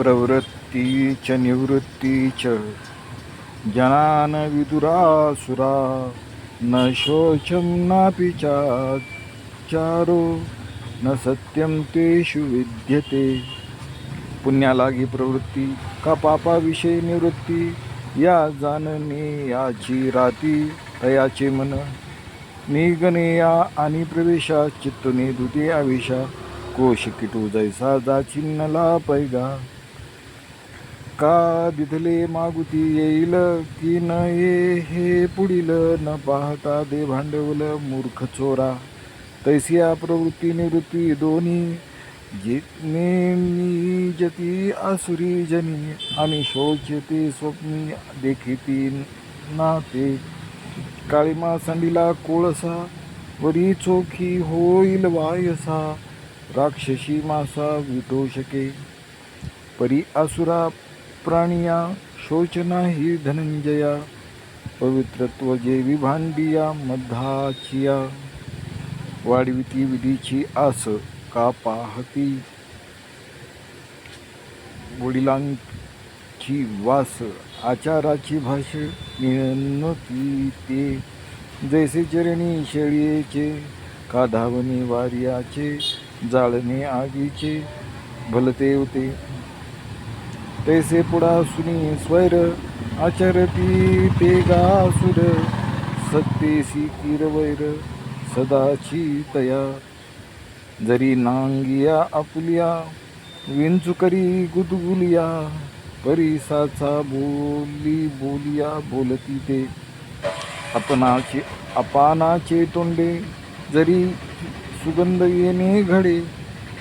प्रवृत्ती च निवृत्ती च जनान विदुरासुरा न शोचं नापि चारो न सत्यम तेषु विद्यते। पुण्यालागी प्रवृत्ती का पापाविषयी निवृत्ती या जाणणे याची राती तयाचे मन। निगणे या आणि प्रवेशा चित्तने दुते आविषा कोश किटू जैसा जाचिन्नला पैगा। का दिधले मागुती येईल की न ये हे पुढील? न पाहता दे भांडवल मूर्ख चोरा. तैसिया प्रवृत्ती निवृत्ती दोन्ही. जितने जती आसुरी जनी आणि शोचते स्वप्नी देखिती नाते. काळीमा संडीला कोळसा वरी चोखी होईल वायसा. राक्षसी मासा विटोषके परी असुरा प्राणिया शोचना ही धनंजया पवित्रत्व जे विभांडिया मधाचिया वाढविती विधीची आस का पाहती? वडिलांची वास आचाराची भाषे नियनती ते. जैसे चरणी शेळीचे का धावणे वार्याचे जाळणे आगीचे भलते होते. तैसे पुढा सुनी स्वैर आचरती ते गासुर सत्तेसी किरवैर सदाची तया जरी नांगिया आपुलिया विंचुकरी गुदगुलिया परिसाचा बोली बोलिया बोलती ते। अपनाचे अपानाचे तोंडे जरी सुगंध येणे घडे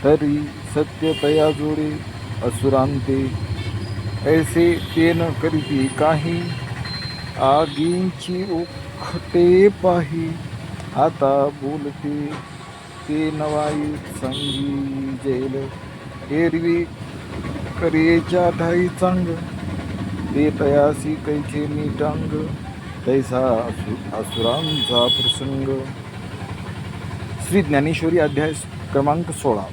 तरी सत्य तया जोडे असुरांते। ऐसे ते न करीती काही आगींची उखटे पाही. आता बोलते ते नवाई संगी जेल एरवी करेच्या ठाई चांग. ते तयासी कैचे नीटांग. तैसा असुरांचा प्रसंग. श्री ज्ञानेश्वरी अध्याय क्रमांक सोळा.